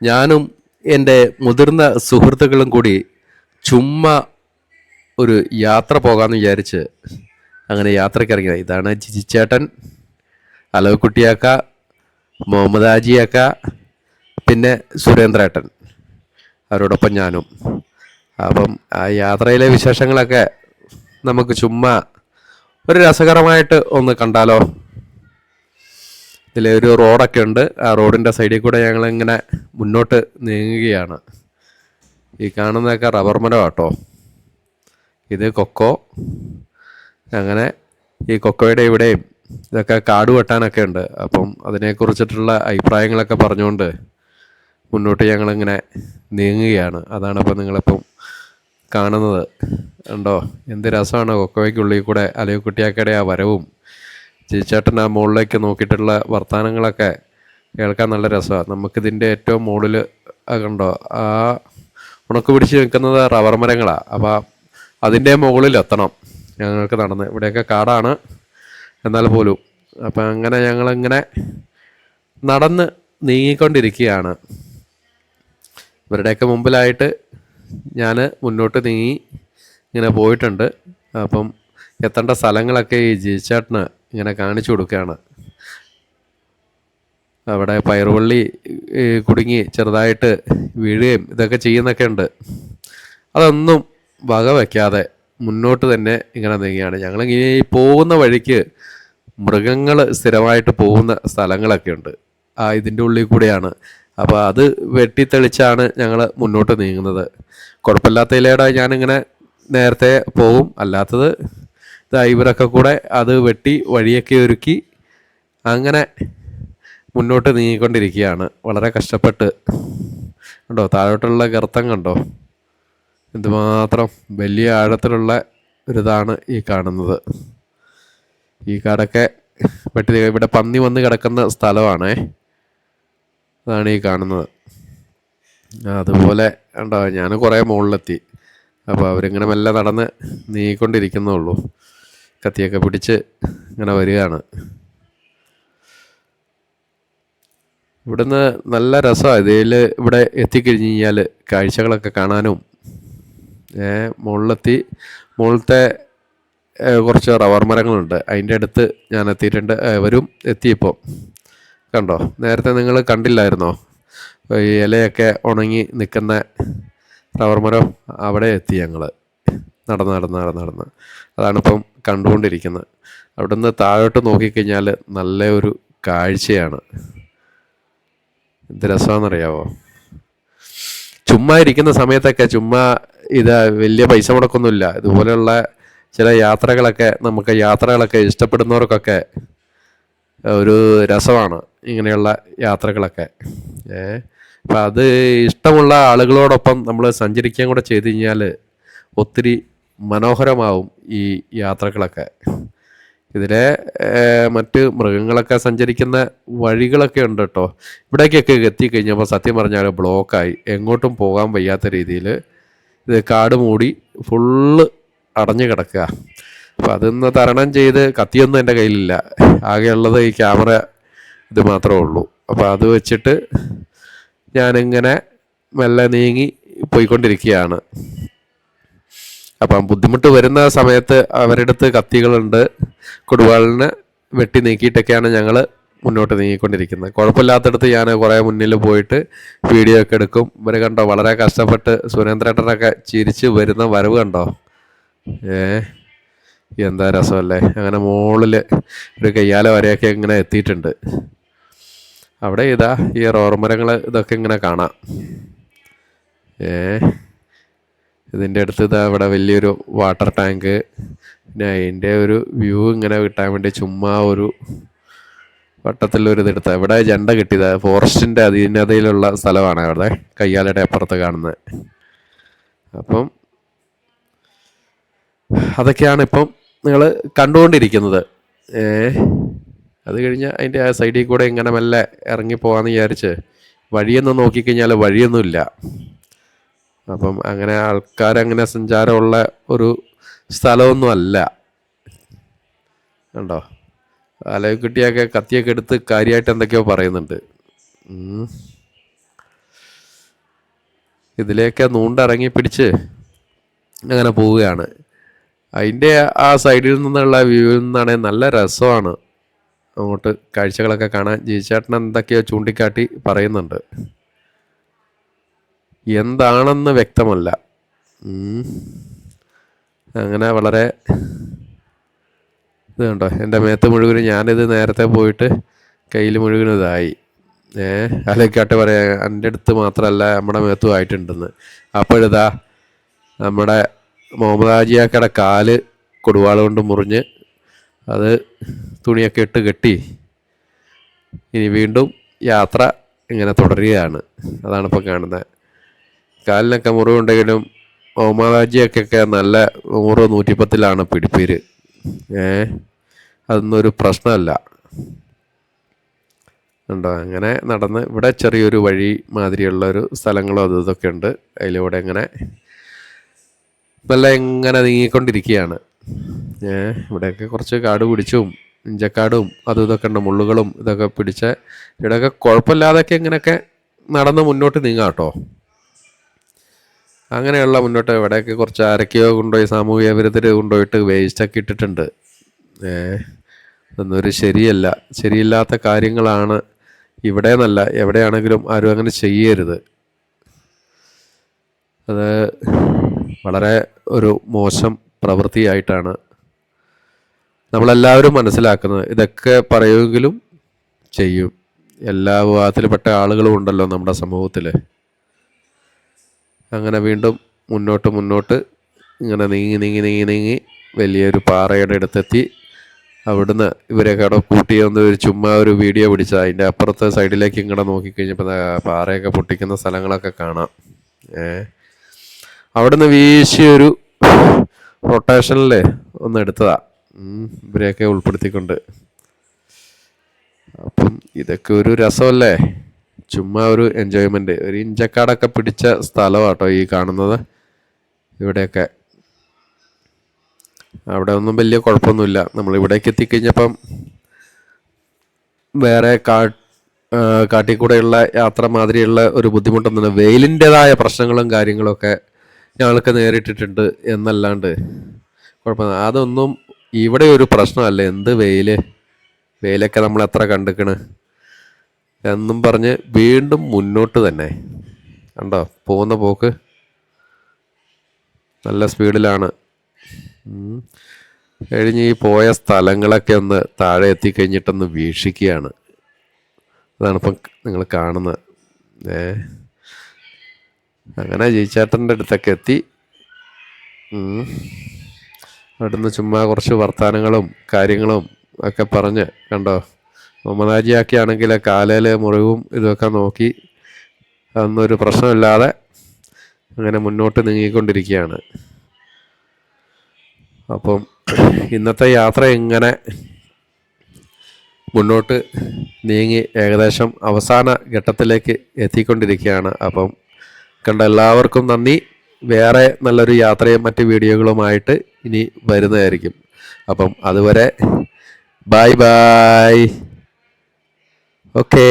ഞാനും എന്റെ മുതിർന്ന സുഹൃത്തുക്കളും കൂടി ചുമ്മാ ഒരു യാത്ര പോകാമെന്ന് വിചാരിച്ച് അങ്ങനെ യാത്രയ്ക്ക് ഇറങ്ങിയത്. ഇതാണ് ജിജിച്ചേട്ടൻ അലവക്കുട്ടിയാക്ക മുഹമ്മദ് ആജിയാക്ക പിന്നെ സുരേന്ദ്രേട്ടൻ അവരോടൊപ്പം ഞാനും. അപ്പം ആ യാത്രയിലെ വിശേഷങ്ങളൊക്കെ നമുക്ക് ചുമ്മാ ഒരു രസകരമായിട്ട് ഒന്ന് കണ്ടാലോ? ഇതിലെ ഒരു റോഡൊക്കെ ഉണ്ട്. ആ റോഡിന്റെ സൈഡിൽ കൂടെ ഞങ്ങൾ ഇങ്ങനെ മുന്നോട്ട് നീങ്ങുകയാണ്. ഈ കാണുന്നതൊക്കെ റബ്ബർ മരം കേട്ടോ ഇത് കൊക്കോ. അങ്ങനെ ഈ കൊക്കോയുടെ ഇവിടെയും ഇതൊക്കെ കാട് വെട്ടാനൊക്കെ ഉണ്ട്. അപ്പം അതിനെക്കുറിച്ചിട്ടുള്ള അഭിപ്രായങ്ങളൊക്കെ പറഞ്ഞുകൊണ്ട് മുന്നോട്ട് ഞങ്ങളിങ്ങനെ നീങ്ങുകയാണ്. അതാണ് ഇപ്പം നിങ്ങളിപ്പം കാണുന്നത്. ഉണ്ടോ എന്ത് രസമാണ് കൊക്കോയ്ക്കുള്ളിൽ കൂടെ അല്ലെങ്കിൽ കുട്ടിയാക്കയുടെ ആ വരവും. ചേച്ചേട്ടൻ ആ മുകളിലേക്ക് നോക്കിയിട്ടുള്ള വർത്തമാനങ്ങളൊക്കെ കേൾക്കാൻ നല്ല രസമാണ്. നമുക്കിതിന്റെ ഏറ്റവും മുകളിൽ കണ്ടോ? ആ ഉണക്ക് പിടിച്ച് നിൽക്കുന്നത് റബ്ബർ മരങ്ങളാണ് അപ്പോൾ അതിന്റെ മുകളിൽ എത്തണം ഞങ്ങൾക്ക് നടന്ന്. ഇവിടെയൊക്കെ കാടാണ്. എന്നാൽ പോലും അപ്പം അങ്ങനെ ഞങ്ങളിങ്ങനെ നടന്ന് നീങ്ങിക്കൊണ്ടിരിക്കുകയാണ്. ഇവരുടെയൊക്കെ മുമ്പിലായിട്ട് ഞാൻ മുന്നോട്ട് നീങ്ങി ഇങ്ങനെ പോയിട്ടുണ്ട്. അപ്പം എത്തേണ്ട സ്ഥലങ്ങളൊക്കെ ഈ ജിച്ചേട്ടന് ഇങ്ങനെ കാണിച്ചു കൊടുക്കുകയാണ്. അവിടെ പയറുവള്ളി കുടുങ്ങി ചെറുതായിട്ട് വീഴുകയും ഇതൊക്കെ ചെയ്യുന്നൊക്കെ ഉണ്ട്. അതൊന്നും വക വയ്ക്കാതെ മുന്നോട്ട് തന്നെ ഇങ്ങനെ നീങ്ങുകയാണ്. ഞങ്ങളിങ്ങനെ ഈ പോകുന്ന വഴിക്ക് മൃഗങ്ങൾ സ്ഥിരമായിട്ട് പോകുന്ന സ്ഥലങ്ങളൊക്കെ ഉണ്ട്. ആ ഇതിന്റെ ഉള്ളിൽ കൂടെയാണ്. അപ്പോൾ അത് വെട്ടിത്തെളിച്ചാണ് ഞങ്ങൾ മുന്നോട്ട് നീങ്ങുന്നത്. കുഴപ്പമില്ലാത്ത ഇലയുടെ ഞാനിങ്ങനെ നേരത്തെ പോകും. അല്ലാത്തത് ഇവരൊക്കെ കൂടെ അത് വെട്ടി വഴിയൊക്കെ ഒരുക്കി അങ്ങനെ മുന്നോട്ട് നീങ്ങിക്കൊണ്ടിരിക്കുകയാണ്. വളരെ കഷ്ടപ്പെട്ട്. കണ്ടോ? താഴോട്ടുള്ള ഗർത്തം കണ്ടോ? എന്തുമാത്രം വലിയ ആഴത്തിലുള്ള ഒരിതാണ് ഈ കാണുന്നത്. ഈ കാടൊക്കെ വെട്ടി ഇവിടെ പന്നി വന്ന് കിടക്കുന്ന സ്ഥലമാണേ. അതാണ് ഈ കാണുന്നത്. അതുപോലെ ഉണ്ടോ ഞാൻ കുറേ മുകളിലെത്തി. അപ്പോൾ അവരിങ്ങനെ മെല്ലെ നടന്ന് നീങ്ങിക്കൊണ്ടിരിക്കുന്നുള്ളൂ കത്തിയൊക്കെ പിടിച്ച് ഇങ്ങനെ വരികയാണ്. ഇവിടുന്ന് നല്ല രസമാണ് ഇതിൽ ഇവിടെ എത്തിക്കഴിഞ്ഞ് കഴിഞ്ഞാൽ കാഴ്ചകളൊക്കെ കാണാനും. മുകളിലെത്തി. മുകളിലത്തെ കുറച്ച് റബ്ബർ മരങ്ങളുണ്ട്. അതിന്റെ അടുത്ത് ഞാൻ എത്തിയിട്ടുണ്ട്. വരും എത്തിയപ്പോൾ. കണ്ടോ? നേരത്തെ നിങ്ങൾ കണ്ടില്ലായിരുന്നോ? ഈ ഇലയൊക്കെ ഉണങ്ങി നിൽക്കുന്ന റബ്ബർ മരം അവിടെ എത്തി ഞങ്ങൾ നടന്ന് നടന്ന് നടന്ന് നടന്ന്. അതാണിപ്പം കണ്ടുകൊണ്ടിരിക്കുന്നത്. അവിടുന്ന് താഴോട്ട് നോക്കിക്കഴിഞ്ഞാൽ നല്ല ഒരു കാഴ്ചയാണ്. എന്ത് രസമാണെന്നറിയാവോ? ചുമ്മാ ഇരിക്കുന്ന സമയത്തൊക്കെ ചുമ്മാ ഇത് വലിയ പൈസ മുടക്കൊന്നുമില്ല. ഇതുപോലെയുള്ള ചില യാത്രകളൊക്കെ നമുക്ക് യാത്രകളൊക്കെ ഇഷ്ടപ്പെടുന്നവർക്കൊക്കെ ഒരു രസമാണ് ഇങ്ങനെയുള്ള യാത്രകളൊക്കെ. ഏ? അപ്പം അത് ഇഷ്ടമുള്ള ആളുകളോടൊപ്പം നമ്മൾ സഞ്ചരിക്കാൻ കൂടെ ചെയ്ത് കഴിഞ്ഞാൽ ഒത്തിരി മനോഹരമാവും ഈ യാത്രകളൊക്കെ. ഇതിലെ മറ്റ് മൃഗങ്ങളൊക്കെ സഞ്ചരിക്കുന്ന വഴികളൊക്കെ ഉണ്ട് കേട്ടോ ഇവിടേക്കൊക്കെ എത്തിക്കഴിഞ്ഞപ്പോൾ സത്യം പറഞ്ഞാൽ ബ്ലോക്കായി. എങ്ങോട്ടും പോകാൻ വയ്യാത്ത രീതിയിൽ ഇത് കാട് മൂടി ഫുള്ള് അടഞ്ഞു കിടക്കുക. അപ്പം അതൊന്ന് തരണം ചെയ്ത് കത്തിയൊന്നും എന്റെ കയ്യിലില്ല. ആകെയുള്ളത് ഈ ക്യാമറ ഇത് മാത്രമേ ഉള്ളൂ. അപ്പോൾ അത് വെച്ചിട്ട് ഞാനിങ്ങനെ മെല്ലെ നീങ്ങി പോയിക്കൊണ്ടിരിക്കുകയാണ്. അപ്പം ബുദ്ധിമുട്ട് വരുന്ന സമയത്ത് അവരുടെ അടുത്ത് കത്തികളുണ്ട്. കൊടുവാളിന് വെട്ടി നീക്കിയിട്ടൊക്കെയാണ് ഞങ്ങൾ മുന്നോട്ട് നീങ്ങിക്കൊണ്ടിരിക്കുന്നത്. കുഴപ്പമില്ലാത്തടത്ത് ഞാൻ കുറേ മുന്നിൽ പോയിട്ട് വീഡിയോ ഒക്കെ എടുക്കും. ഇവർ കണ്ടോ? വളരെ കഷ്ടപ്പെട്ട് സുരേന്ദ്രേട്ടനൊക്കെ ചിരിച്ച് വരുന്ന വരവ് കണ്ടോ? ഏ എന്താ രസമല്ലേ? അങ്ങനെ മുകളിൽ ഒരു കയ്യാല വരെയൊക്കെ ഇങ്ങനെ എത്തിയിട്ടുണ്ട്. അവിടെ ഇതാ ഈ റോർമരങ്ങൾ ഇതൊക്കെ ഇങ്ങനെ കാണാം. ഏ ഇതിന്റെ അടുത്ത് ഇതാ ഇവിടെ വലിയൊരു വാട്ടർ ടാങ്ക് പിന്നെ അതിന്റെ ഒരു വ്യൂ ഇങ്ങനെ കിട്ടാൻ വേണ്ടി ചുമ്മാ ഒരു വട്ടത്തിലൊരു ഇതെടുത്ത ഇവിടെ ജണ്ട കിട്ടിയത്. ഫോറസ്റ്റിന്റെ അധീനതയിലുള്ള സ്ഥലമാണ് അവിടെ. കയ്യാലയുടെ അപ്പുറത്ത് കാണുന്നത്. അപ്പം അതൊക്കെയാണ് ഇപ്പം നിങ്ങൾ കണ്ടുകൊണ്ടിരിക്കുന്നത്. അത് കഴിഞ്ഞ് അതിന്റെ ആ സൈഡിൽ കൂടെ ഇങ്ങനെ മെല്ലെ ഇറങ്ങി പോകാമെന്ന് വിചാരിച്ച് വഴിയൊന്നും നോക്കിക്കഴിഞ്ഞാൽ വഴിയൊന്നുമില്ല. അപ്പം അങ്ങനെ ആൾക്കാരങ്ങനെ സഞ്ചാരമുള്ള ഒരു സ്ഥലമൊന്നും അല്ല കണ്ടോ അലകുട്ടിയൊക്കെ കത്തിയൊക്കെ എടുത്ത് കാര്യമായിട്ട് എന്തൊക്കെയോ പറയുന്നുണ്ട്. ഇതിലേക്ക് നൂണ്ടിറങ്ങി പിടിച്ച് അങ്ങനെ പോവുകയാണ്. അതിന്റെ ആ സൈഡിൽ നിന്നുള്ള വ്യൂവിൽ നിന്നാണെങ്കിൽ നല്ല രസമാണ്. അങ്ങോട്ട് കാഴ്ചകളൊക്കെ കാണാൻ. ജീച്ചേട്ടൻ എന്തൊക്കെയോ ചൂണ്ടിക്കാട്ടി പറയുന്നുണ്ട്. എന്താണെന്ന് വ്യക്തമല്ല. അങ്ങനെ വളരെ ഇത് കണ്ടോ എന്റെ മേത്ത് മുഴുവനും ഞാനിത് നേരത്തെ പോയിട്ട് കയ്യിൽ മുഴുവനും ഇതായി. ഏ അലക്കാട്ട് പറയാം എന്റെ അടുത്ത് മാത്രമല്ല നമ്മുടെ മേത്തും ആയിട്ടുണ്ടെന്ന്. അപ്പോഴിതാ നമ്മുടെ മുഹമ്മദ് കാൽ കൊടുവാള കൊണ്ട് മുറിഞ്ഞ് അത് തുണിയൊക്കെ ഇട്ട് കെട്ടി. ഇനി വീണ്ടും യാത്ര ഇങ്ങനെ തുടരുകയാണ്. അതാണിപ്പോൾ കാണുന്നത് കാലിനൊക്കെ മുറിവുണ്ടെങ്കിലും ഓമാജിയൊക്കെ നല്ല നൂറ് നൂറ്റിപ്പത്തിലാണ് പിടിപ്പേര്. ഏ? അതൊന്നും ഒരു പ്രശ്നമല്ല. ഉണ്ടോ അങ്ങനെ നടന്ന് ഇവിടെ ചെറിയൊരു വഴി മാതിരിയുള്ള ഒരു സ്ഥലങ്ങളും അതും ഇതൊക്കെ ഉണ്ട് അതിലൂടെ ഇങ്ങനെ നല്ല ഇങ്ങനെ നീങ്ങിക്കൊണ്ടിരിക്കുകയാണ്. ഏ? ഇവിടെയൊക്കെ കുറച്ച് കാട് പിടിച്ചും ഇഞ്ചക്കാടും അതും ഇതൊക്കെ ഉണ്ട്. മുള്ളുകളും ഇതൊക്കെ പിടിച്ച ഇവിടെയൊക്കെ കുഴപ്പമില്ലാതൊക്കെ ഇങ്ങനെയൊക്കെ നടന്ന് മുന്നോട്ട് നീങ്ങാം കേട്ടോ. അങ്ങനെയുള്ള മുന്നോട്ട് ഇവിടെയൊക്കെ കുറച്ച് ആരൊക്കെയോ കൊണ്ടുപോയി സാമൂഹിക വിരുദ്ധർ കൊണ്ടുപോയിട്ട് വേസ്റ്റൊക്കെ ഇട്ടിട്ടുണ്ട്. ഏ അതൊന്നൊരു ശരിയല്ല. ശരിയില്ലാത്ത കാര്യങ്ങളാണ് ഇവിടെ എന്നല്ല എവിടെയാണെങ്കിലും ആരും അങ്ങനെ ചെയ്യരുത്. അത് വളരെ ഒരു മോശം പ്രവൃത്തിയായിട്ടാണ് നമ്മളെല്ലാവരും മനസ്സിലാക്കുന്നത്. ഇതൊക്കെ പറയുമെങ്കിലും ചെയ്യും. എല്ലാ വിഭാഗത്തിൽപ്പെട്ട ആളുകളും ഉണ്ടല്ലോ നമ്മുടെ സമൂഹത്തിൽ അങ്ങനെ വീണ്ടും മുന്നോട്ട് മുന്നോട്ട് ഇങ്ങനെ നീങ്ങി നീങ്ങി നീങ്ങി നീങ്ങി വലിയൊരു പാറയുടെ അടുത്തെത്തി. അവിടുന്ന് ഇവരെ കട കൂട്ടി വന്ന് ഒരു ചുമ്മാ ഒരു വീഡിയോ പിടിച്ച അതിന്റെ അപ്പുറത്തെ സൈഡിലേക്ക് ഇങ്ങനെ നോക്കിക്കഴിഞ്ഞപ്പോൾ പാറയൊക്കെ പൊട്ടിക്കുന്ന സ്ഥലങ്ങളൊക്കെ കാണാം. ഏ. അവിടുന്ന് വീശിയൊരു റൊട്ടേഷനിൽ ഒന്ന് എടുത്തതാ. ഇവരെയൊക്കെ ഉൾപ്പെടുത്തിക്കൊണ്ട്. അപ്പം ഇതൊക്കെ ഒരു രസമല്ലേ? ചുമ്മാ ഒരു എൻജോയ്മെന്റ് ഒരു ഇഞ്ചക്കാടൊക്കെ പിടിച്ച സ്ഥലമാട്ടോ ഈ കാണുന്നത്. ഇവിടെയൊക്കെ. അവിടെ ഒന്നും വലിയ കുഴപ്പമൊന്നുമില്ല. നമ്മൾ ഇവിടേക്ക് എത്തിക്കഴിഞ്ഞപ്പം വേറെ കാ കാട്ടിക്കൂടെയുള്ള യാത്ര മാതിരിയുള്ള ഒരു ബുദ്ധിമുട്ടൊന്നും വെയിലിന്റെതായ പ്രശ്നങ്ങളും കാര്യങ്ങളൊക്കെ ഞങ്ങൾക്ക് നേരിട്ടിട്ടുണ്ട് എന്നല്ലാണ്ട് കുഴപ്പമില്ല അതൊന്നും ഇവിടെ ഒരു പ്രശ്നമല്ല. എന്ത് വെയിൽ വെയിലൊക്കെ നമ്മൾ എത്ര കണ്ടിക്കണ്? എന്നും പറഞ്ഞ് വീണ്ടും മുന്നോട്ട് തന്നെ. കണ്ടോ? പോകുന്ന പോക്ക് നല്ല സ്പീഡിലാണ്. കഴിഞ്ഞ് ഈ പോയ സ്ഥലങ്ങളൊക്കെ ഒന്ന് താഴെ എത്തിക്കഴിഞ്ഞിട്ടൊന്ന് വീക്ഷിക്കുകയാണ്. അതാണ് ഇപ്പം നിങ്ങൾ കാണുന്നത്. ഏ. അങ്ങനെ ജയിച്ചേട്ടന്റെ അടുത്തൊക്കെ എത്തി. അവിടുന്ന് ചുമ്മാ കുറച്ച് വർത്തമാനങ്ങളും കാര്യങ്ങളും ഒക്കെ പറഞ്ഞ് കണ്ടോ? മമതാജിയാക്കി ആണെങ്കിൽ കാലയിൽ മുറിവും ഇതൊക്കെ നോക്കി അതൊന്നൊരു പ്രശ്നമില്ലാതെ അങ്ങനെ മുന്നോട്ട് നീങ്ങിക്കൊണ്ടിരിക്കുകയാണ്. അപ്പം ഇന്നത്തെ യാത്ര ഇങ്ങനെ മുന്നോട്ട് നീങ്ങി ഏകദേശം അവസാന ഘട്ടത്തിലേക്ക് എത്തിക്കൊണ്ടിരിക്കുകയാണ്. അപ്പം കണ്ട എല്ലാവർക്കും നന്ദി. വേറെ നല്ലൊരു യാത്രയും മറ്റ് വീഡിയോകളുമായിട്ട് ഇനി വരുന്നതായിരിക്കും. അപ്പം അതുവരെ ബായ് ബായ് ഓക്കേ